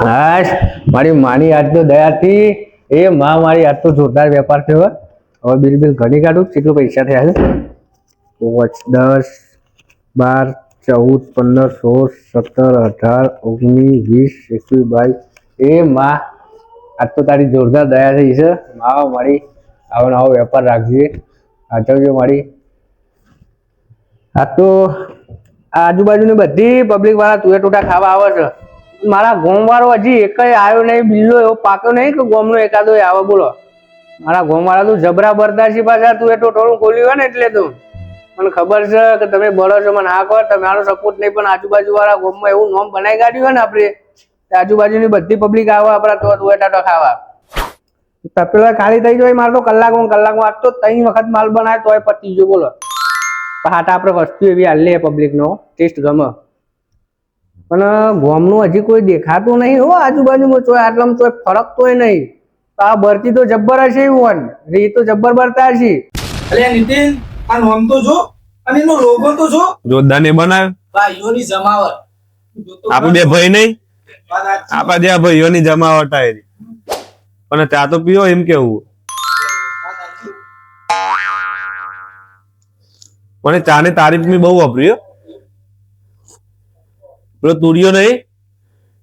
હાશ મારી માની આજ તો દયાથી, એ માં મારી આજ તો જોરદાર વેપાર થયો હવે બિલ બિલ ઘણી કાઢું, કેટલું પૈસા થયા છે? દસ, બાર, ચૌદ, પંદર, સોળ, સત્તર, અઢાર, ઓગણીસ, વીસ, એકવીસ, બાવીસ. એ માં આજ તો તારી જોરદાર દયા થઈ છે. માં, મારી આવો નવો વેપાર રાખજે. સાચવજો મારી. આ તો આજુબાજુની બધી પબ્લિક વાળા તુએ ટોટા ખાવા આવે છે. મારા ગોમ વાળો હજી એક આવ્યો નહીં બિલ્લો એવો પાક્યો નહીં કે ગોમનો એકાદો આવે. બોલો. મારા ગોમ વાળા તું જબરા બરદાર છે પાછા, તું એ ટોળું ખોલ્યું હોય ને એટલે તું. મને ખબર છે કે તમે બળો છો, મને હા કહો. તમારો સપોર્ટ નહીં, પણ આજુબાજુ વાળા ગોમમાં એવું નોમ બનાવી કાઢ્યું હોય ને આપણે આજુબાજુની બધી પબ્લિક આવે આપણા, તો તું ટાટો ખાવા. તપેલા ખાલી થઈ જાય મારે તો કલાકમાં કલાકમાં આજ તો ત્રણ વખત માલ બનાવે તોય પતી ગયો, બોલો. હાટ આપણે વસ્તુ એવી હાલી પબ્લિક નો ટેસ્ટ ગમે. પણ ગોમનું હજી કોઈ દેખાતું નહીં હો આજુબાજુમાં ચોય આટલામાં ચોય ફરક તોય નહીં. તો આ ભરતી તો જબ્બર હશે એવું રી તો જબ્બર ભરતા હશે. એટલે નીતિન આ નોમ તો જો. અને એનો લોગો તો જો. જોરદાર ને બનાવ્યો ભાઈઓની જમાવટ. આપણે બે ભાઈ નહીં. આપા. આપણા જે ભાઈઓની જમાવટ આવી પણ ચા તો પીવો એમ કેવું. પણ ચા ની તારીફ મેં બહુ વાપરી. પેલો તુરિયો નહીં?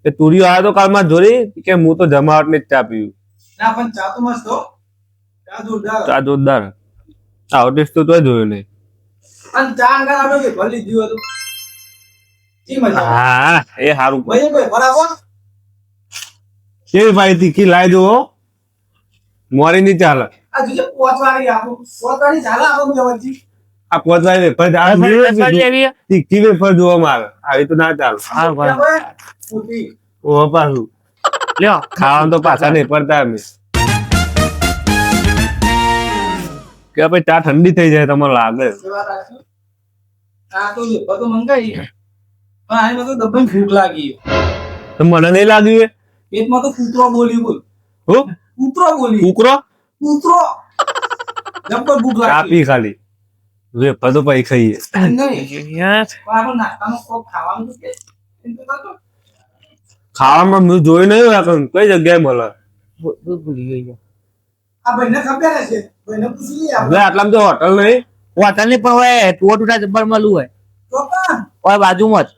એ તુરિયો આવ્યો તો કાલમાં જોરી કે હું તો જમાવટ ને જ ચા પીવું ના પણ ચા તો મસ્ત હો. ચા જોરદાર. ચા જોરદાર. આવો ટેસ્ટ તો તોય જોયો નહીં. અને ચા અંગાર આપણે કે ભલી દીધું તો જી મજા હા એ સારું ભાઈ ભાઈ બરાબર? કેવી ભાઈ તીખી લાવી દો મોરી ની ચાલે. આ જોજે પોચવાની આપો. પોચવાની ચાલે આપો જવાથી આ ચાલે તીખી વેફર જોવા મારે આવી. તો ના ચાલે. ઓ પાછું. લ્યો. ખાવાનું તો પાછા નહીં પડતા અમે. કે ભાઈ ચા ઠંડી થઈ જાય તમારે લાગે. આ મને નહીં લાગ્યું એ? પેટમાં તો કૂતરો બોલી બોલ. હું? કૂતરો બોલી કૂકરો કૂતરો. જબ્બર ભૂખ ચા લાગી. પી ખાલી. વેફર તો પછી ખાઈએ. ખાવામાં મેં જોઈ નહીં હોય કઈ જગ્યાએ મળે? આટલામાં તો હોટલ નહીં. હોટલની પણ હોય ટુટા જબ્બર હોય. હોય બાજુમાં જ.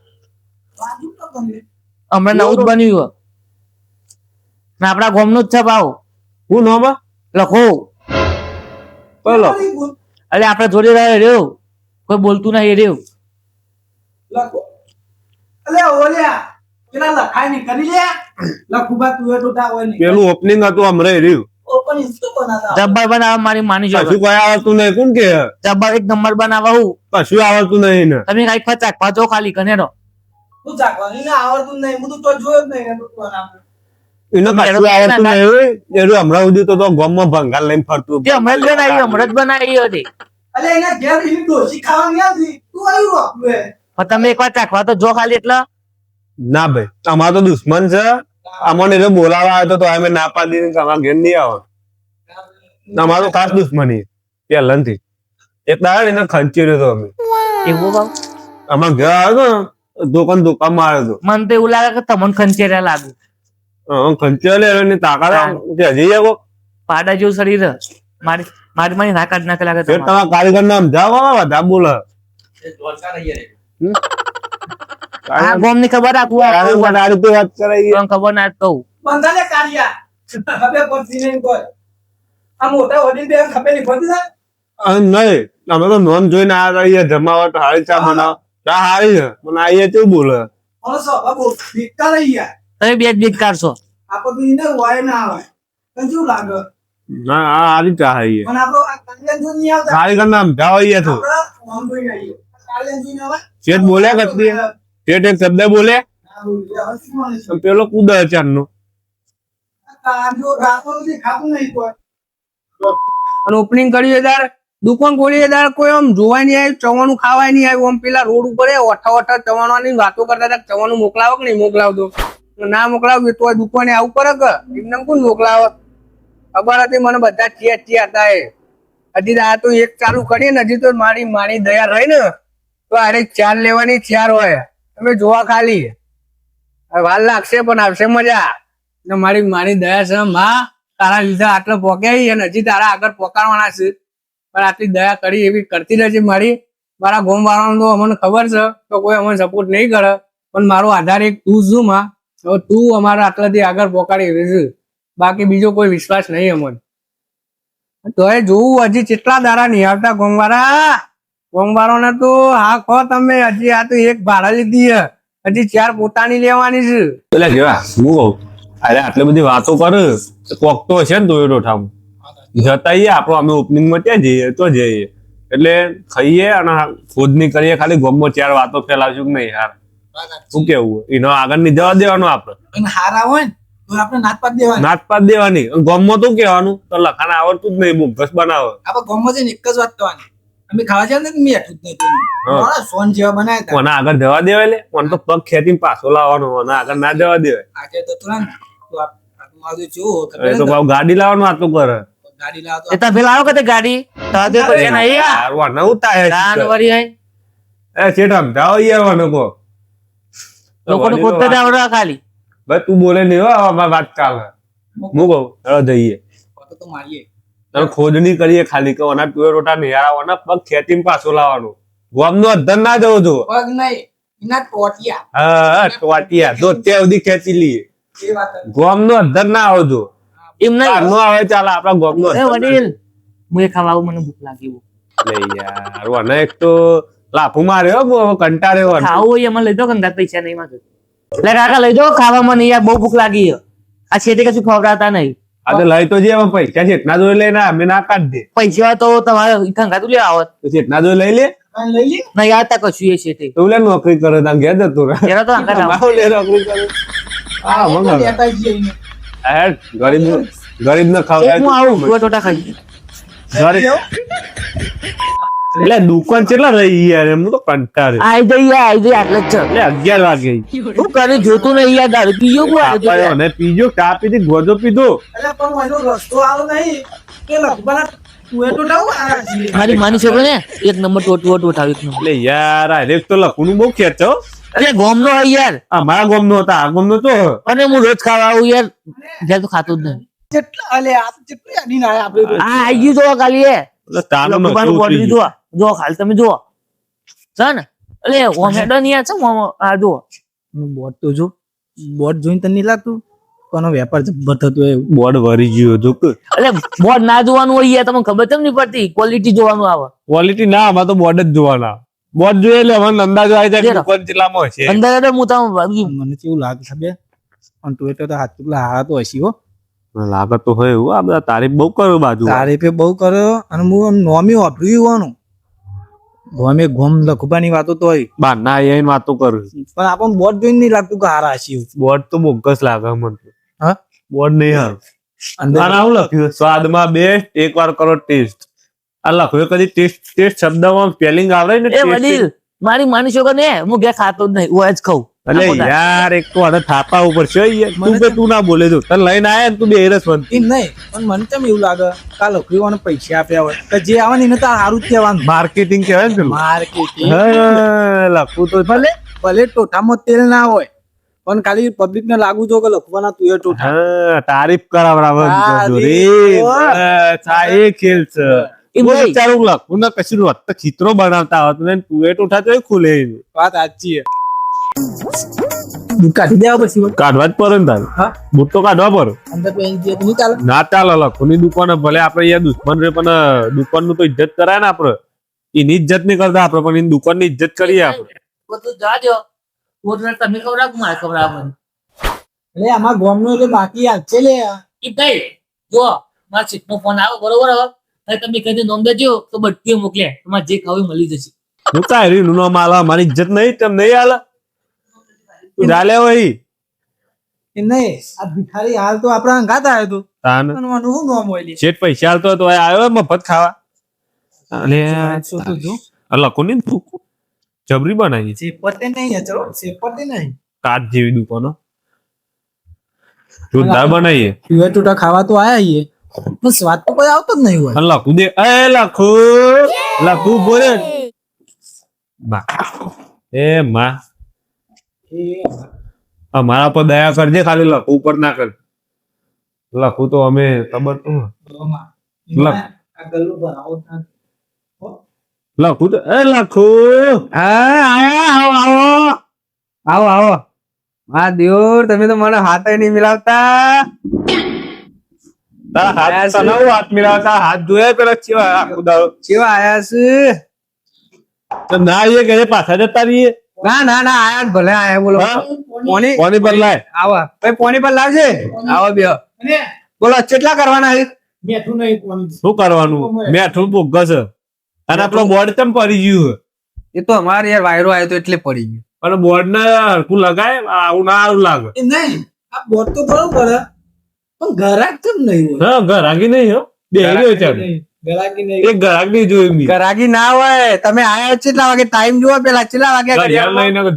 હમણાં નવું જ બન્યું હોય. ને આપણા ગામનું જ છે ભાવ. હું નામ લખો. બોલો એટલે આપણે જોડે રહે રહ્યો કોઈ બોલતું નહીં રહ્યું લખો. ઓલ્યા પેલા લખાય નહીં કરી લે. લખુબા તું એ ટોટા હોય નહીં. પેલું ઓપનિંગ હતું અમરે રહ્યું જબ્બર બનાવવા મારી માની જો કશું કોઈ આવડતું નહીં કોણ કે? જબ્બર એક નંબર બનાવવા હું. કશું આવડતું નહીં ને તમે કઈ ફચાક પાછો ખાલી કનેરો તું ચાકવાની ને આવડતું નહીં હું તો તો જોયો જ નહીં એને કશું આવડતું નહીં એનું હમણાં સુધી તો ગામમાં ભંગાર લઈને ફરતું તે હમણાં જ બનાવી હમણાં જ બનાવી હતી. અલે એના ઘેર એની ડોસી ખાવાની આવતી તું આવ્યું આપવે પણ તમે એકવાર ચાખવા તો જો ખાલી એટલે. ના ભાઈ અમારો તો દુશ્મન છે. અમને એટલે બોલાવા આવ્યો તો તો અમે ના પાડી દીધી અમારા ઘેર નહીં આવો. અમારો ખાસ દુશ્મની પહેલાથી. એટલે એને ખંચી રહ્યો તો અમે. એવું ભાવ અમારા ઘેર આવ્યો તો દુકાન દુકાનમાં આવ્યો મને તો એવું લાગે કે તમને ખંચેર્યા લાગુ. ખંચી એની તાકાત કે હજી જાવ પાડા જેવું શરીર મારી મારી મારી ના કાઢ નાખે લાગે તમારે. કારીગર નામ જાવ બધા બોલે. આ ગોમની ખબર આ કુવા. આ રીતે વાત કરાઈ ખબર ના કહું બંધાને કાઢ્યા હવે પડતી નહીં કોઈ. આ મોટા વડીલ બે ખબર નહીં પડતી નહીં. અમે તો નોંધ જોઈને આ રહીએ જમાવટ હારી ચા બનાવ ચા હારી છે. પણ આઈએ કેવું બોલે. ઓલો સો બાબુ ભીગતા રહી ગયા. તમે બે જ બીજ કાઢશો. ના આવે લાગે? ના આ પણ આપણો જો નહીં આવતા? નામ જાવ તો. આવે શેઠ શેઠ એક શબ્દ બોલે? પેલો કુદે ઓપનિંગ કર્યું તાર? દુકાન ખોલી તાર કોઈ આમ જોવાય નહીં આવ્યું ચવાનું ખાવાય નહીં આવ્યું? આમ પેલા રોડ ઉપર એ ઓઠા ઓઠા ચવાણવાની વાતો કરતા હતા કે ચવાનું મોકલાવો કે નહીં મોકલાવતો? ના મોકલાવ્યું તો દુકાને આવું કરે કે? એમને કોણ મોકલાવે? ખબર હતી મને બધા ચિયા ચિયા હતા એ હજી તો આ તો એક ચાલુ કરીએ ને, હજી તો મારી મારી દયા રહી ને, તો અરે ચાર લેવાની ચાર હોય. તમે જોવા ખાલી. વાલ લાગશે પણ આવશે મજા. ને મારી મારી દયા છે, માં, તારા લીધે આટલો પોક્યા અને હજી તારા આગળ પોકારવાના છે. પણ આટલી દયા કરી એવી કરતી નથી મારી. મારા ગોમ વાળાનો તો અમને ખબર છે તો કોઈ અમને સપોર્ટ નહીં કરે. પણ મારો આધાર એક તું છું, માં. હવે તું અમારા આટલાથી આગળ પોકાડી છે બાકી બીજો કોઈ વિશ્વાસ નહીં અમને. એ જોવું, હજી કેટલા દારા નહીં આવતા ગોમવાળા ગોમવાળાને તો હા કહો તમે, હજી આ તો એક ભાડા લીધી હે હજી ચાર પોતાની લેવાની છે. એટલે કેવા? હું કહું, અરે આટલી બધી વાતો કર. કોક તો હશે ને તોય ઠામ. જતા આપણો અમે ઓપનિંગમાં ત્યાં જઈએ, તો જઈએ. એટલે ખાઈએ અને ખોદની કરીએ, ખાલી ગોમમાં ચાર વાતો ફેલાવશું કે નહીં યાર શું કેવું? એનો આગળની જવા દેવાનું આપણે. હારા હોય ને તો આપણે નાત પાડ દેવાની. ગોમમાં તો કહેવાનું તો લખાણ આવડતું જ નહીં બોગસ બનાવે. આપણે ગોમમાં જઈને એક જ વાત કરવાની. અમે ખાવા જાય ને મેં જ નહીં. સોન જેવા બનાવ્યા હતા. આગળ જવા દેવાય લે? મને તો પગ ખેતી પાછો લાવવાનો મને આગળ ના જવા દેવાય. આજે તો તું ને તું એ તો? ગાડી લાવવાનું આટલું કરે. ગાડી લાવતો એ તમે પેલા આવો કે ગાડી? તારા તે પછી નહીં યાર. યાર વાને ઉતાય દાન વળી આઈ. એ શેઠ સમજાવો યાર વાને કો લોકોને પોતે જ આવડે ખાલી. ભાઈ તું બોલે નહીં હો અમારી વાત ચાલે. હું કહું ચાલો જઈએ. તો તો મારીએ. તમે ખોદણી કરીએ ખાલી કે ઓના ટુએ રોટા નિહાળવાના પગ ખેંચીને પાછો લાવવાનો. ગોમનો અધર ના જવો જો. પગ નહીં એના ટોટિયા. હા ટોટિયા તો ત્યાં સુધી ખેંચી લઈએ. ગોમનો અધર ના આવજો એમ નહીં. નો આવે ચાલે આપડા ગોમનો એ વડીલ હું એ ખાવા મને ભૂખ લાગી. યાર વને એક તો લાફુ માર્યો કંટાળ્યો. ખાવું હોય એમાં લઈ દો કંદા પૈસા નહીં માંગે. એટલે કાકા લઈ દો ખાવામાં નહીં યાર બહુ ભૂખ લાગી. આ છેટી કશું ખવડાવતા નહીં. આ તો લઈ તો જે એમાં પૈસા જેટના જોઈ લઈને અમે ના કાઢ દે. પૈસા તો તમારે ખંગાતું લે આવત તો જેટના જોઈ લઈ લે. લે. નહીં આવતા કશું એ છેટી તો લે નોકરી કરે ત્યાં ઘેર જતો રહે. એનો તો. આવો. લે નોકરી કરે. હા ગરીબ ગરીબ ને એક હું આવું ટોટા ટોટા ખાઈ. એટલે દુકાન કેટલા રહી યાર એમ તો કંટાળે. આઈ જઈએ આઈ જઈએ આટલે જ છે એટલે અગિયાર વાગે. શું કરે? જોતું નહીં યાર દારૂ આવે પીજો ચા પીધી ગોજો પીધો. અલા પણ એનો રસ્તો આવો નહીં. કે લખવાના તું એ તો ડાઉ આ છીએ. મારી માની છોકરો ને એક નંબર ટોટ ટોટ એક નંબર એટલે યાર આ રેક તો લખવાનું બહુ ખેંચો અરે ગોમ નો યાર. અમારા ગોમ નો હતા આ ગામ નો તો અને હું રોજ ખાવા આવું યાર. જ્યાં તો ખાતું જ નહીં. જેટલા અલે આ જેટલી અડીને આયા આપણે. આ આઈ ગયું તો ખાલી એ એટલે તાનો લખવાનું નહોતું બોડી ઉતરી જુઓ જો ખાલી તમે જુઓ. છે ને. એટલે ઓમેડો ની આ છે આ જુઓ. બોટ તો જો. બોટ જોઈને તને નહીં લાગતું? કોનો વેપાર જબ્બર થતો હોય ગયું. બોર્ડ વરી ગયો જો એટલે બોર્ડ ના જોવાનું હોય યાર તમને ખબર કેમ નહીં પડતી? ક્વોલિટી જોવાનું આવે. ક્વોલિટી ના આમાં તો બોર્ડ જ જોવાના. બોર્ડ જોઈએ એટલે અમને અંદાજો આવી જાય. દુકાન કેટલામાં હશે અંદર તો હું તમને મને કેવું લાગે ખબર પણ તું તો હાથ પેલા હારા તો હસી હો. લાગતો હોય એવું. આ બધા તારીફ બહુ કર્યો બાજુ તારીફે બહુ કર્યો અને હું નોમી વાપર્યું હોવાનું. ગોમે ગોમ લખવાની વાતો તો હોય. બાર ના એ વાતો કરું પણ આપણને બોટ જોઈને નહીં લાગતું કે હારા છે. બોર્ડ તો બોગસ લાગે મને. હા? બોર્ડ નહીં હાલ અંદર આવું લખ્યું સ્વાદમાં બેસ્ટ એક વાર કરો ટેસ્ટ. આ લખ્યું કદી ટેસ્ટ ટેસ્ટ શબ્દમાં સ્પેલિંગ આવડે ને એ વડીલ મારી માની કે ને હું ઘેર ખાતો જ નહીં હું જ ખાઉં. અલે યાર એક તો આને થાપા ઉપર છે યાર તું કે તું ના બોલે તો. તને લઈને આયા ને તું બે હેરસ બન નહીં પણ મને કેમ એવું લાગે? કા આ લખરીઓને પૈસા આપ્યા હોય? કે જે આવે ને એને તો સારું જ કહેવાનું. માર્કેટિંગ કહેવાય ને પેલું. માર્કેટિંગ લખવું તો ભલે. ભલે ટોટામાં તેલ ના હોય પણ ખાલી પબ્લિક ને લાગુ જો કે લખવાના તું એ ટોટા તારીફ. બસ, આ એ ખેલ છે. એ બહુ. વિચારું લખવું ને કશું વાત તો ચિત્રો બનાવતા હોત ને તું એ ઉઠા તો ખુલે. વાત સાચી છે. કાઢી દેવા પછી કાઢવા જ પડે ને તારે. બૂટ તો કાઢવા પડે. અંદર પેન જે નહીં ચાલે. ના ચાલે લખોની દુકાન ભલે આપડે અહીંયા દુશ્મન રે પણ દુકાનનું તો ઇજ્જત કરાય ને આપડે એની ઇજ્જત નહીં કરતા આપડે પણ એની દુકાનની ઇજ્જત કરીએ આપડે બધું જાજો પોતને તમે ખવડાવ મારે ખવડાવ એટલે આમાં નું એટલે બાકી છે લે. એ કઈ જો મારા સીટનો ફોન આવ્યો બરોબર હવે? તમે કહી દે નોંધ દેજો તો બધી મોકલે. તમારે જે ખાવું મળી જશે. હું કાંઈ મારી ઇજ્જત નહીં તેમ નહીં હાલે ચાલે એ નહીં આ ભિખારી હાલ તો આપણા અંગાત આવ્યો તો. તાન. આનું શું નામ હોય શેઠ પૈસા હાલતો તો આવ્યો મફત ખાવા. અલે શું તું જો? આ લખો તું જબરી બનાવી. છે પતે નહીં ચલો છે પતે નહીં. કાટ જેવી દુકાનો. જોરદાર બનાવીએ. પીવા ટૂટા ખાવા તો આયા છીએ. પણ સ્વાદ તો કોઈ આવતો જ નહીં હોય. અને લખું દે. એ લખું. લખું બોલે. બા. એ માં. અમારા પર દયા કરજે ખાલી લખવું ઉપર ના કર. લખું તો અમે ખબર. લખ. તો એ લખું. હા આયા આવો આવો. આવો આવો. હા દેવ તમે તો મને હાથ નહીં મિલાવતા. તારા હાથ મિલાવતા? હાથ જોયા પેલા ચેવા આખું આયા છે? તો ના આવીએ કે પાછા જતા રહીએ. ના ના ના આયા ભલે આયા બોલો. પોની પોની પર લાય. આવા. ભાઈ પોની પર લાવજે. આવો બે બોલો કેટલા કરવાના છે? મેઠું નહીં. શું કરવાનું? મેઠું ભોગસ અને આપણો બોર્ડ કેમ પડી ગયું એ તો અમારે યાર વાયરો આવ્યો તો એટલે પડી ગયું. અને બોર્ડ ને હરકું લગાય આવું ના આવું લાગે. નહીં આ બોર્ડ તો બરોબર પડે. પણ ઘરાક કેમ નહીં હા ઘરાકી નહીં હો. બે રહ્યો છે નહીં. ઘરાકી નહીં એક ઘરાક નહીં જોયું મી ગરાગી ના હોય. તમે આયા કેટલા વાગે ટાઈમ જુઓ? પેલા કેટલા વાગે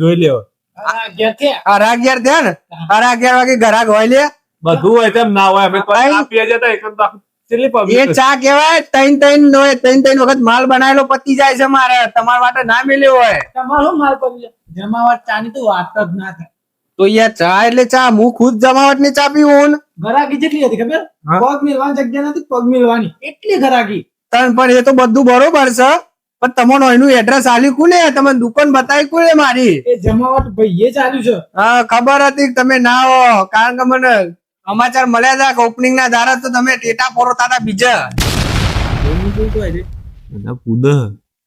જોઈ લેવો આ ઘેર કે અરે અગિયાર થયા ને? અરે અગિયાર વાગે ગરાગ હોય લે. બધું હોય તેમ ના હોય. અમે તો આપીએ જતા એક જ આખું કેટલી એ ચા કેવાય ત્રણ ત્રણ નો ત્રણ ત્રણ વખત માલ બનાવેલો પતી જાય છે મારે. તમારા માટે ના મેલ્યો હોય. તમારો માલ પતી જાય. જમાવટ ચાની તો વાત જ ના થાય. તો યાર ચા એટલે ચા હું ખુદ જમાવટની ચા પીવું ને? ઘરાકી જેટલી હતી ખબર? પગ મિલવાની જગ્યા નથી પગ મિલવાની. એટલી ઘરાકી. તન પણ એ તો બધું બરોબર છે પણ તમારું એનું એડ્રેસ આલ્યું કુને? તમે દુકાન બતાવી કુને મારી? એ જમાવટ ભાઈએ ચાલ્યું છે. હા ખબર હતી તમે ના હો કારણ કે મને સમાચાર મળ્યા હતા કે ઓપનિંગ ના દારા તો તમે ટેટા પોરોતા હતા બીજા.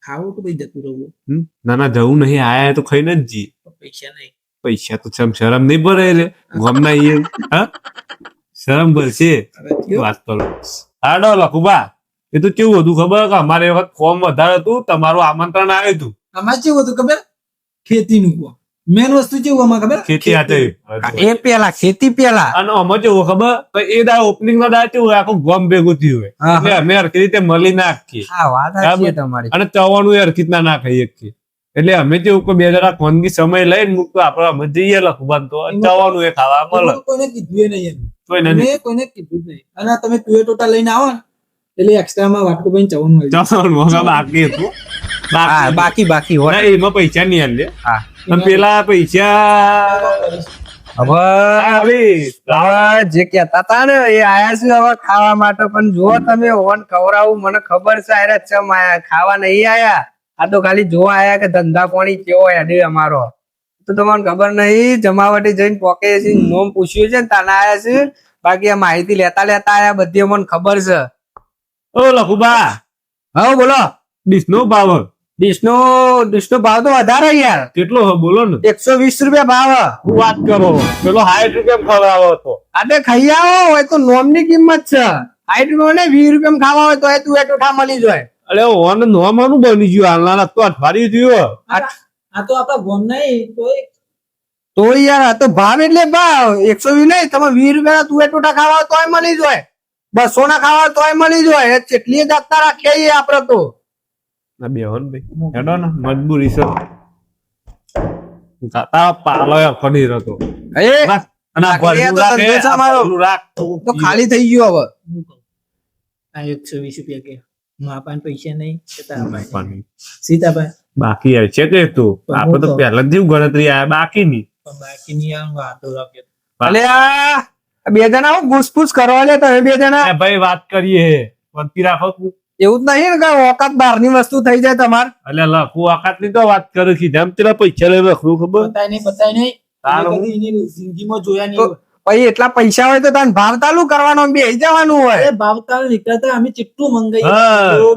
ખાવું તો ભાઈ જતું રહું ના ના જવું નહીં આયા તો ખાઈને જ જી પૈસા નહીં. પૈસા તો શરમ શરમ નહીં ભરે એટલે ગામના એ હા? શરમ ભરશે વાત કરો હાડો લખુબા એ તો કેવું હતું ખબર કે અમારે એ વખત ફોર્મ વધારે હતું તમારું આમંત્રણ આવ્યું હતું. આમાં કેવું હતું ખબર? ખેતી નું મેન વસ્તુ કેવું આમાં ખબર? ખેતી હાથે એ પેલા ખેતી પેલા. અને અમે કેવું ખબર? તો એ દા ઓપનિંગ ના દા કેવું આખું ગમ ભેગું થયું હોય. અમે હરખી રીતે મળી નાખીએ હા વાત છે તમારી. અને ચવાનું રીતના ના એક શકીએ. એટલે અમે કેવું કે બે જણા ફોનની સમય લઈને મૂકતો આપડે અમે જઈએ લખુબાન તો ચવાનું એ ખાવા મળે. કોઈને કીધું નહીં એમ. કોઈ નથી કોઈને કીધું નહીં. અને તમે તુએ ટોટા લઈને આવો ને એટલે એક્સ્ટ્રામાં વાટકો ભાઈ ચવન હોય જાય. ચવાનું મોંઘા બાકી હતું. બાકી બાકી હોય. એમાં પૈસા નહીં આલે. હા. પેલા પૈસા હવે હવે જે કેતા હતા ને એ આયા છે હવે ખાવા માટે. પણ જો તમે ઓન ખવડાવું મને ખબર છે અરે ચમ આયા. ખાવા નહીં આયા. આ તો ખાલી જોવા આયા કે ધંધા પાણી કેવો હેડે અમારો. તો તમને ખબર નહીં જમાવટી જઈને પોકે છે નોમ પૂછ્યું છે ને તાના આયા છે. બાકી આ માહિતી લેતા લેતા આયા બધી અમને ખબર છે. ઓ લખુબા હા બોલો. ડીશનો ભાવ ડીશનો ડીશનો ભાવ તો વધારે યાર. કેટલો બોલો ને. એકસો વીસ રૂપિયા ભાવ હું. વાત કરો પેલો હાઈટ રૂપિયા ખવડાવો હતો. અરે ખાઈ આવો હોય તો નોમની કિંમત છે. સાઠ રૂપિયા ને વીસ રૂપિયા ખાવા હોય તો એ તું એટોઠા મળી જાય. અરે ઓન નોમાનું બની ગયું. હાલના તો અઠવાડિયું થયું આ- આ તો આપણા ગોમ નહીં તો તો યાર આ તો ભાવ એટલે ભાવ. એકસો વીસ નહીં તમે વીસ રૂપિયા તું ટોટા ખાવા તોય મળી જાય. બસો ના ખાવા તોય મળી જાય. કેટલી જાતના રાખીએ છીએ આપડે તો. ના બેહન ભાઈ. હેડો ને મજબૂરી છે. કાતા પાલો આખો નહીં રહેતો એ? તો ખાલી થઈ ગયો હવે. એકસો વીસ રૂપિયા કે. માપાને પૈસા નહીં તો તારા સીતાભાઈ બાકી આવે છે કે તું? આપણે તો પહેલા જ ગણતરી આ બાકી ની બાકી ની વાંધો રાખ્યો એટલે આ બે જણા હું ઘૂસપૂસ કરવા લે તમે બે જણા. ભાઈ વાત કરીએ. વળતી રાખો તું. એવું જ નહીં ને કે ઓકાત બહારની વસ્તુ થઈ જાય તમારે. એટલે લખું ઓકાતની તો વાત કરું છું. જેમ તેના પૈસા લઈ લખું ખબર? બતાય નહીં બતાય નહીં. જિંદગીમાં જોયા નહીં. પછી એટલા પૈસા હોય તો તને ભાવ તાલુ કરવાનો? બે જવાનું હોય. એ ભાવતાલ નીકળતા અમે ચેટલું મંગાઈએ.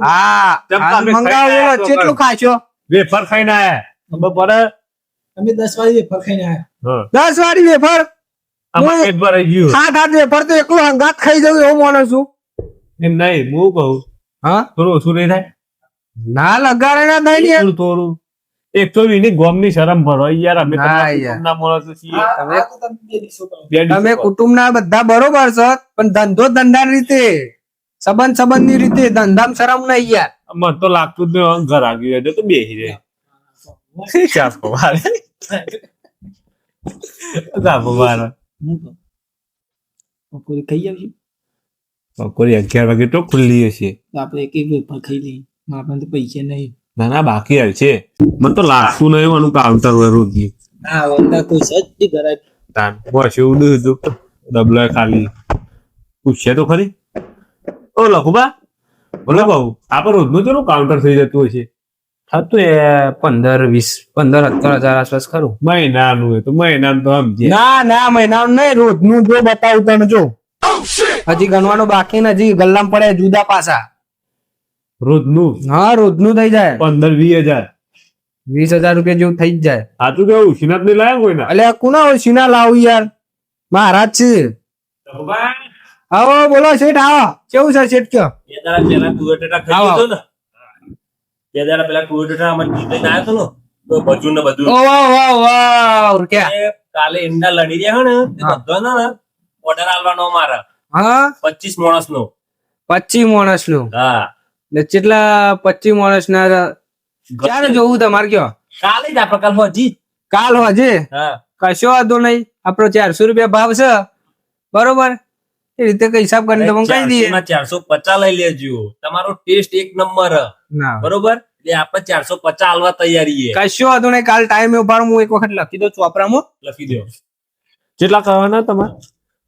હા. મંગાવેલો મંગાવો કેટલું ખાશો? વેફર ખાઈને આયા ખબર પડે? અમે દસ વાળી વેફર ખાઈને આયા દસ વાળી વેફર? આમાં હું- પેટ ભરાઈ ગયું. સાત વેફર તો એકલું હંગાત ખાઈ જવું એવું માનું છું એમ નહીં હું કહું. હા? થોડું ઓછું નહીં થાય? ના લગાડે ના થાય ને થોડું થોડું તો વીસ ગોમની શરમ ભરો યાર અમે ના માણસો છીએ. તમે-. કુટુંબ ના બધા બરોબર છો પણ ધંધો ધંધા રીતે સંબંધ સંબંધની રીતે ધંધામાં શરમ નહીં યાર. મને તો લાગતું જ નહીં ઘર આવી રહ્યો તો બેસી રહે ચાપો મારે? ચાપો મારે. બપોરે ખાઈ આવશું બપોરે અગિયાર વાગે તો ખુલ્લી હશે. આપણે એક એક વેફર ખાઈ લઈએ. મારા તો પૈસા નહીં. ના ના બાકી હાલ છે. મને તો લાગતું નહીં એનું કાઉન્ટર હોય રોજી હા વંદા કોઈ સજ્જ ઘરાય તાન બસ એવું દૂધ હતું. ડબલો ખાલી પૂછશે તો ખરી. ઓ લખુબા. બોલો કહું આપણે રોજનું કેટલું કાઉન્ટર થઈ જતું હશે થતું એ પંદર વીસ પંદર સત્તર હજાર આસપાસ ખરું. મહિનાનું હોય તો મહિનાનું તો સમજે. ના ના મહિનાનું નહીં રોજનું જો બતાવું તને જો. હજી ગણવાનું બાકી નથી હજી ગલ્લામ પડે જુદા પાસા રોજનું? હા રોજનું થઈ જાય. પંદર વીસ હજાર. વીસ હજાર રૂપિયા જેવું થઈ જ જાય. સાચું કેવું શ્રીનાથની લાયા કોઈ ના અલ્યા કુના હોય? સીના લાવું યાર. મહારાજ છે. આવો બોલો શેઠ આવો. કેવું છે શેઠ કયો? બે દાડા પહેલા ટુયોટા આવો. ખરીદ્યો ને બે દાડા પહેલા ટુયોટા અમે લઈને આવ્યો હતો ને તો બધું. ને બધું વાહ વાહ વાહ ક્યાં કાલે ઈંડા લડી રહ્યા ને બધો ને ઓર્ડર આલવાનો મારે હા? પચીસ માણસ નો પચીસ માણસનું હા. ને કેટલા પચીસ માણસ ના ક્યારે જોવું તમારે કયો? કાલે જ આપડે કાલ હજી. કાલ હોજે? હા. કશો વાંધો નહીં. આપણો ચારસો રૂપિયા ભાવ છે. બરોબર? એ રીતે કઈ હિસાબ કરીને તમે કહી દઈએ. ચારસો પચાસ લઈ લેજો. તમારો ટેસ્ટ એક નંબર. હ. ના. બરોબર? એટલે આપણે ચારસો પચાસ આલવા તૈયારી છે. કશો વાંધો નહીં. કાલ ટાઈમ ઉભાર. હું એક વખત લખી દઉં ચોપરામાં. લખી દો. કેટલા કહવાના તમારે?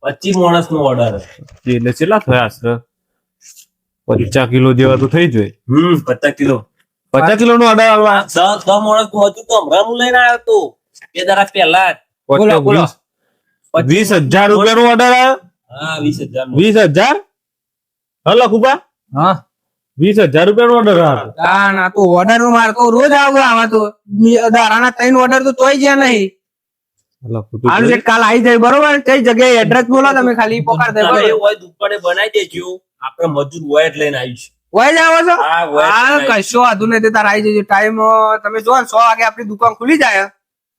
પચીસ માણસ નો ઓર્ડર એટલે કેટલા થયા છે? પચાસ કિલો જેવા તો થઈ જાય હમ પચાસ કિલો. પચાસ કિલો નો ઓર્ડર આવવા. દસ દસ માણસનું હતું તો હમણાં હું લઈને આવ્યો તો. બે દાડા પહેલા જ. બોલો, બોલો. વીસ. હજાર રૂપિયા નો ઓર્ડર આવ્યો? હા વીસ હજાર વીસ હજાર? હલો કુબા. હા. વીસ હજાર રૂપિયા નો ઓર્ડર આવ્યો. ના ના તો ઓર્ડરનું મારે તો રોજ આવે આવા તો. દારાના ત્રણ ઓર્ડર તો તોય ગયા નહીં. કાલ આવી જાય બરોબર? કઈ જગ્યાએ એડ્રેસ બોલો તમે ખાલી પોકાર દે એવું હોય દુકાને બનાવી દેજો. આપણે મજૂર હોય જ લઈને આવીશું હોય જ આવો છો? હા હોય જ હા લઈને આવીશું. કશો વાંધો નહીં તાર આવી જજો. ટાઈમ તમે જો સો વાગે આપણી દુકાન ખુલી જાય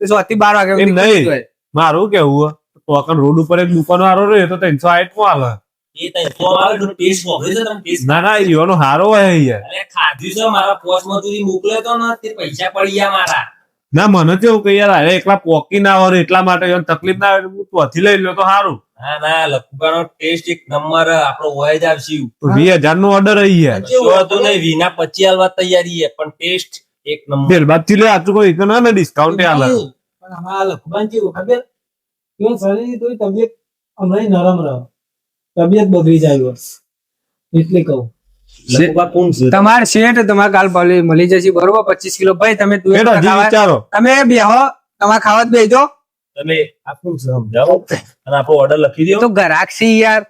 તો સો થી બાર વાગે એમ નહીં. મારું કેવું ટોકન રોડ ઉપર એક દુકાન વાળો રહ્યો તો ત્રણસો આઠમાં આવે ના ના ઈવાનો હારો હોય યાર છે મારા પોસ્ટ મજૂરી મોકલ્યો તો ને તે પૈસા પડી ગયા મારા. ના મને કેવું કે યાર અરે એકલા પોકી ના આવે એટલા માટે તકલીફ ના આવે હું ત્યાંથી લઈ લો તો સારું. ના ના લખુબાનો ટેસ્ટ એક નંબર આપણો હોય જ આવશે તો વીસ હજાર નો ઓર્ડર આવી યાર તો હતું નહીં વીના પચી હાલવા તૈયારી છે પણ ટેસ્ટ એક નંબર. બાદથી લે આતું કોઈ તો ના ડિસ્કાઉન્ટ આલે પણ અમારા લખુકાન કેવું ખબર? કેવું શરીર તો તબિયત હમણાં નરમ રહે. તબિયત બગડી જાય એટલે કહું. તમારે શેઠ તમારે કાલ મળી જશે બરોબર? પચીસ કિલો ભાઈ તમે તમે બેહો તમારે ખાવા જ બેજો તમે સમજાવો? અને આપણો ઓર્ડર લખી દો. તો છે યાર.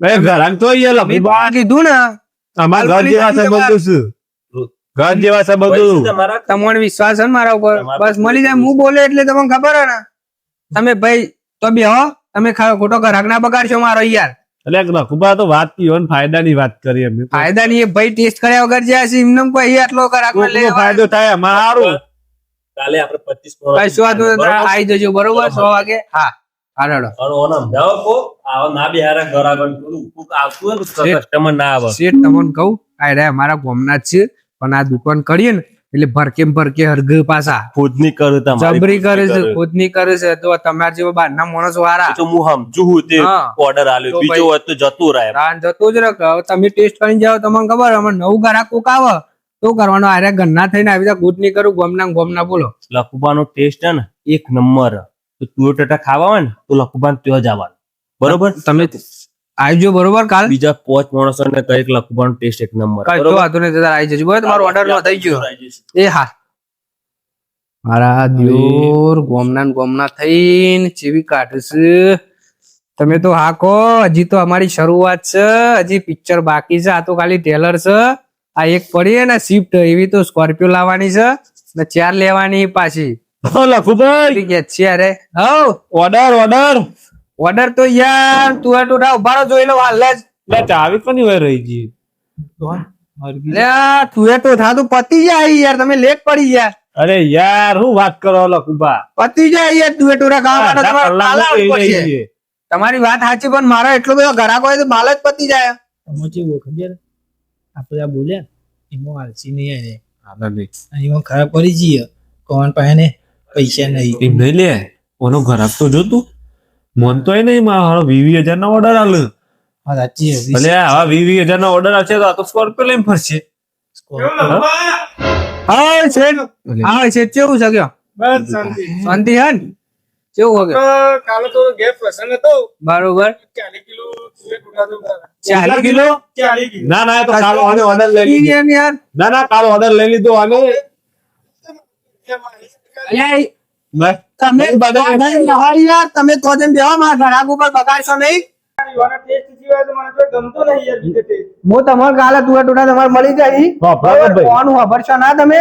ઘરાક તો યાર લખી કીધું ને. અમાર ઘર જેવા છે બધું છે. ઘર જેવા છે. બધું તમારા તમને વિશ્વાસ છે ને મારા ઉપર? બસ મળી જાય હું બોલે એટલે તમને ખબર હે ને. તમે ભાઈ તો બેહો તમે ખા- ખોટો ગ્રાહક ના બગાડશો મારો યાર. એટલે લખુબા તો વાત પીવન ફાયદા ની વાત કરી અમે ફાયદાની ભાઈ ટેસ્ટ કર્યા વગર જ્યાં છે એમને કોઈ આટલો ગ્રાહકમાં ફાયદો થાય અમાર સારું કાલે આપણે પચીસ કઈ વાત આવી જજો બરોબર? સો વાગે? હા. સમજાવો કો આવો ના બિહારા ઘર આગળ કોક આવતું કસ્ટમર ના આવે. શેઠ તમને કહું આ રહ્યા મારા ગોમના જ છે પણ આ દુકાન કરીએ ને એટલે ભરકે ભરકે હરગ પાછા. ખોદની કરે તમારી જબરી કરે છે ખોદની કરે છે. તો તમારા જેવા બહારના માણસ વાળા. તો હું સમજુ હું તે ઓર્ડર આલ્યો. બીજો હોય તો જતું રહે. રાન જતો જ રહે. તમે ટેસ્ટ કરીને જાઓ તમને ખબર અમે નવું ગ્રાહક કોક આવે. તો કરવાનો? આરે ગન્ના થઈને આવી ગુડ નહીં કરું ગોમના ને ગોમના બોલો. લખુબાનો ટેસ્ટ છે ને એક નંબર. તો તુવેર ટટા ખાવા હોય ને તો લખુબાન ત્યાં જ આવવાનું. બરોબર? તમે આવજો બરોબર કાલ? બીજા પાંચ માણસો ને કંઈક લખુબાનો ટેસ્ટ એક નંબર. કઈ વાતો નહીં તારે આવી જજો. બરાબર તમારો ઓર્ડર નો થઈ ગયો. એ હા. મારા દિયોર ગોમના ગોમના થઈને ચીવી કાઢશે. તમે તો હા કહો હજી તો અમારી શરૂઆત છે હજી પિક્ચર બાકી છે આ તો ખાલી ટેલર છે. આ એક પડી ને શિફ્ટ એવી તો સ્કોર્પિયો લાવવાની છે ને ચાર લેવાની પાછી. લખુભાઈ. કે છે અરે. હવ. ઓર્ડર ઓર્ડર ઓર્ડર તો યાર તું આ ટોટા ઉભારો જોઈ લો હાલ જ. લે ચાવી કોની હોય રહી ગઈ? લે તું એ તો થાતું પતી જાય યાર તમે લેટ પડી જાય અરે યાર હું વાત કરો લખુબા પતી જાય યાર તું એ ટોટા ખાવા માટે તમારે વાત સાચી પણ મારો એટલો બધો ઘરાક હોય તો માલ જ પતી જાય. તમે કેવું ખબર? આપણે આ બોલ્યા એમાં આલસી નહીં આવે. એમાં ખરાબ પડી જઈએ. કોણ પાસે ને પૈસા નહીં. એમ નહીં લે ઓનો ઘરાક તો જોતું. મન તો નહીં નહીં મારો વીવી હજાર નો ઓર્ડર આલ છે. ભલે આવા વીવી હજાર નો ઓર્ડર આવશે તો આ તો સ્કોર્પિયો લઈને ફરશે. હા? છે હા શેઠ કેવું છે કયો શાંતિ. શાંતિ હે ને? કેવું વગે કાલે તો ગેસ પ્રસંગ હતો. બરોબર. ચાલીસ કિલો ના ના કાલો તો કાલ ઓને ઓર્ડર લઈ લીધો. યાર. ના ના કાલ ઓર્ડર લઈ લીધો અને અલ્યા, ના, તમે બગાડ નહારી યાર. તમે તો જેમ બેવા માં ઘરાક ઉપર બગાડશો નહીં. પીવાના ટેસ્ટ સિવાય તો મને તો ગમતો નહીં યાર બીજે ટેસ્ટ. હું તમારે કાલે તુડા ટુડા તમારે મળી જાય કોણ વાપરશો ના તમે?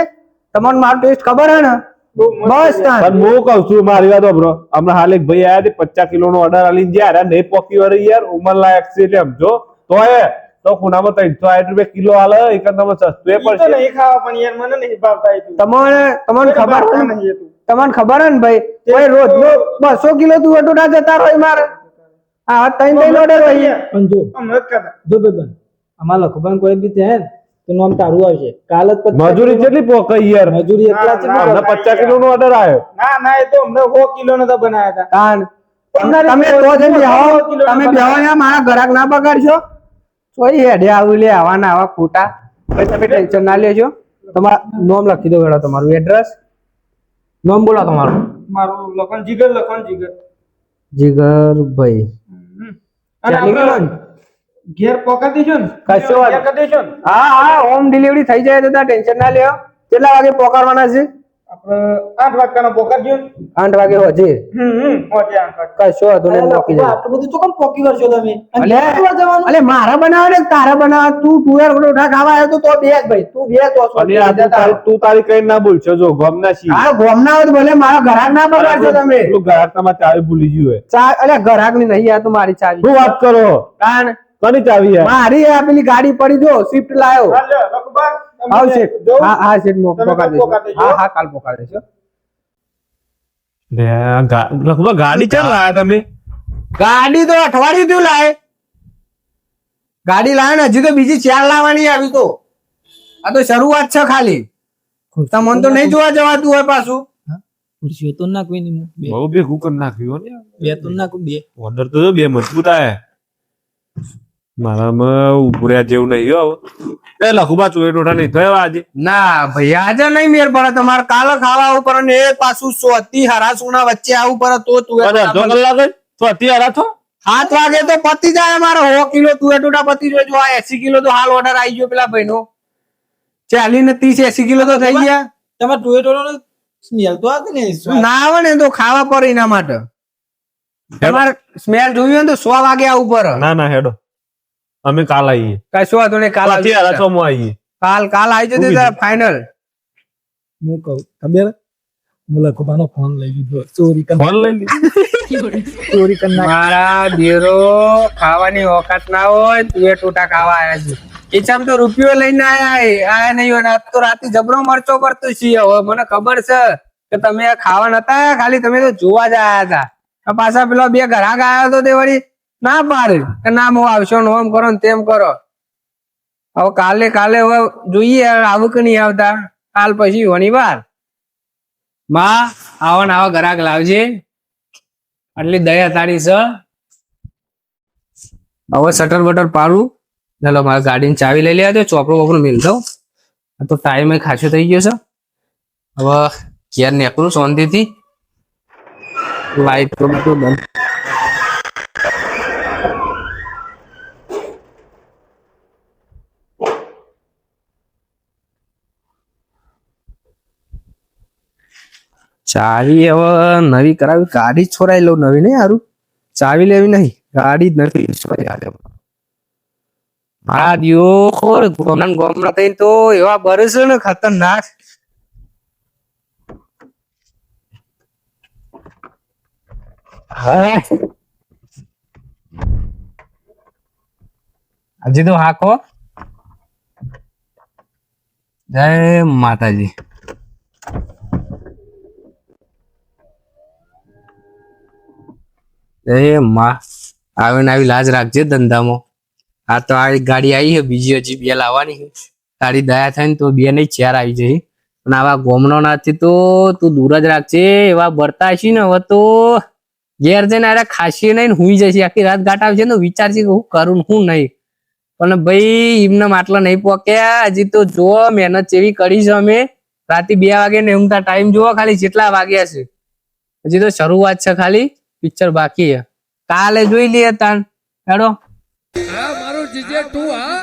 તમને મારો ટેસ્ટ ખબર હે ને? બસ પણ હું કઉ છું મારી વાત સાંભળો હમણાં હાલ એક ભાઈ આયા તે પચાસ કિલો નો ઓર્ડર આલી ગયા યાર નહીં પોકી વાળી યાર ઉંમર લાયક છે એટલે સમજો તો એ તો ખૂણામાં ત્રણસો સાઠ રૂપિયા કિલો હાલ એક તમે સસ્તું પડશે. નહીં ખાવા પણ યાર મને નહીં ભાવતા એ તું. તમને તમને ખબર? નહીં. તમને ખબર હે ને ભાઈ કોઈ રોજ બસો કિલો તું ટુડા જતા રહો મારે. હા ત્રણ ત્રણ ઓર્ડર ભાઈ પણ જો જ ભાઈબંધ આમાં લખવાનું કોઈ બી થાય તો નામ તારું આવશે. કાલ જ મજૂરી કેટલી પોકાઈ યાર? મજૂરી એટલા છે ના, હમણાં પચાસ કિલો નો ઓર્ડર આવ્યો ના ના એ તો અમને 100 કિલો નતા બનાયા હતા. કાન તમે તો જેમ બેહો તમે બેહો યાર મારા ઘરાક ના બગાડશો. સોય હેડે આવું લે આવા ના આવા ખોટા. તમે ટેન્શન ના લેજો. તમારું નોમ લખી દો વેળો તમારું એડ્રેસ નોમ બોલા તમારું. મારું લખન જીગર લખન જીગર. આપણે ને? ઘેર પોકા દેજો ને? કશો દેજો હા હા હોમ ડિલિવરી થઈ જાય તો ટેન્શન ના લ્યો. કેટલા વાગે પોકારવાના છે? આઠ વાગ્યાનો વાગે હોજે હમ હમ હોજે આઠ વાગે. કશો મોકી જાય આટલું બધું તો કેમ પોકી તમે? અલે મારા બનાવે ને તારા બનાવે. તું તુવેર રોટા ખાવા આવ્યો તો તો બે જ ભાઈ. તું બે તો છો. અને તું તારી કઈ ના બોલશો જો ગમના છી હા ગોમના હોય ભલે મારા ઘરાક ના બગાડશો તમે. પેલું ગ્રાહક તમારે ચાવી ભૂલી ગયું હોય. ચા અલે ઘરાકની નહીં આ તો મારી ચાવી. શું વાત કરો? કાન. કોની ચાવી મારી આ પેલી ગાડી પડી જો સ્વિફ્ટ લાયો. હા, આવ શેઠ. હા હા શેઠ પોકાર દેજો. હા હા કાલ પકડ દેજો. લે, આ ગા- લખવા ગાડી ચાલ લાયા તમે? ગાડી તો અઠવાડિયું થયું લાય. ગાડી લાવે ને હજી તો બીજી ચાર લાવવાની આવી તો. આ તો શરૂઆત છે ખાલી. તમને તો નહીં જોવા જવાતું હોય પાછું. ખુરશીઓ તો ના નહીં. બે. બહુ ભેગું કરી નાખ્યું બે તો ના બે. ઓર્ડર તો બે મજબૂત આયા. મારામાં ઉભર્યા જેવું નહીં હો. હવે. એ લખુબા ચોરી ટોટા નહીં થયો આજે. ના ભાઈ આજે નહીં મેર પડે. તમારે કાલે ખાવા આવું પડે એ પાછું સોતી હરા સોના વચ્ચે આવું પડે તો તું અડધો કલાક સોતી હરા થો સાત વાગે તો પતી જાય મારો સો કિલો તુવેર ટોટા પતી જોજો આ એસી કિલો તો હાલ ઓર્ડર આવી ગયો પેલા ભાઈનો. ચાલી ને ત્રીસ એસી કિલો તો થઈ ગયા. તમારે ટોયેટો નો સ્મેલ તો આવે ને ના આવે ને તો ખાવા પડે એના માટે. તમારે સ્મેલ જોયું હોય ને તો સો વાગે આવું પડે. ના ના હેડો. અમે કાલ આવીએ કશું વાંધો નહીં કાલ આવીએ. હારા આવી માં આવીએ કાલ કાલ આવી જશે શું ફાઈનલ હું કહું ખબર? લખવાનો ફોન લઈ લીધો. ચોરી કર ફોન લઈ લીધો? ચોરી કર મારા દેરો ખાવાની ઓકાત ના હોય તુવેર ટૂટા ખાવા આવ્યા છે. ખીચામાં તો રૂપિયો લઈને આયા આયા નહીં હોય તો રાતે જબરો મરચો કરતો છીએ. હવે મને ખબર છે કે તમે આ ખાવા નતા ખાલી તમે તો જોવા જ આયા હતા. પાછા પેલો બે ગ્રાહક આવ્યો હતો તે વળી ના પાડે. ના, હું આવશો ઓમ કરો તેમ કરો. હવે કાલે કાલે હવે જોઈએ આવું કે નહીં આવતા. કાલ પછી ઘણી વાર. માં, આવા ને આવા ગ્રાહક લાવજે. આટલી દયા તારી છે. હવે શટર બટર પાડું. ચાલો, મારે ગાડીની ચાવી લઈ લેવા દો. ચોપડો વપડો મિલ આ તો ટાઈમે ખાસો થઈ ગયો છે. હવે ઘેર નીકળું શાંતિથી. લાઈટ તો બધું બંધ. ચાવી હવે નવી કરાવી, ગાડી જ છોડાઈ લઉં નવી નહીં સારું ચાવી લેવી નહીં, ગાડી જ નથી. છોડાઈ હાલે ખોર દિયો ગોમના ગોમના થઈને તો એવા બરસ ને ખતરનાક. હા. હજી તો હાકો. જય માતાજી. એ માં આવે ને આવી લાજ રાખજે ધંધામાં. આ તો આ ગાડી આવી છે, બીજી હજી બે લાવવાની છે. તારી દયા થાય ને તો બે નહીં, ચાર આવી જઈ પણ આવા ગોમનો નાથી તો તું દૂર જ રાખજે, એવા બરતા હશી ને હવે તો ઘેર જઈને અરે ખાસી નહીં હુઈ જશે. આખી રાત ગાટ આવશે ને વિચારશે કે હું કરું હું નહીં. પણ ભાઈ, એમને માટલા નહીં પોક્યા. હજી તો જો, મહેનત જેવી કરી છે અમે. રાતે બે વાગે ને ઊંઘતા ટાઈમ જુઓ ખાલી જેટલા વાગ્યા છે. હજી તો શરૂઆત છે ખાલી. પિક્ચર બાકી કાલે જોઈ લઈએ તાન હેડો. હા મારું જીજે તું હા.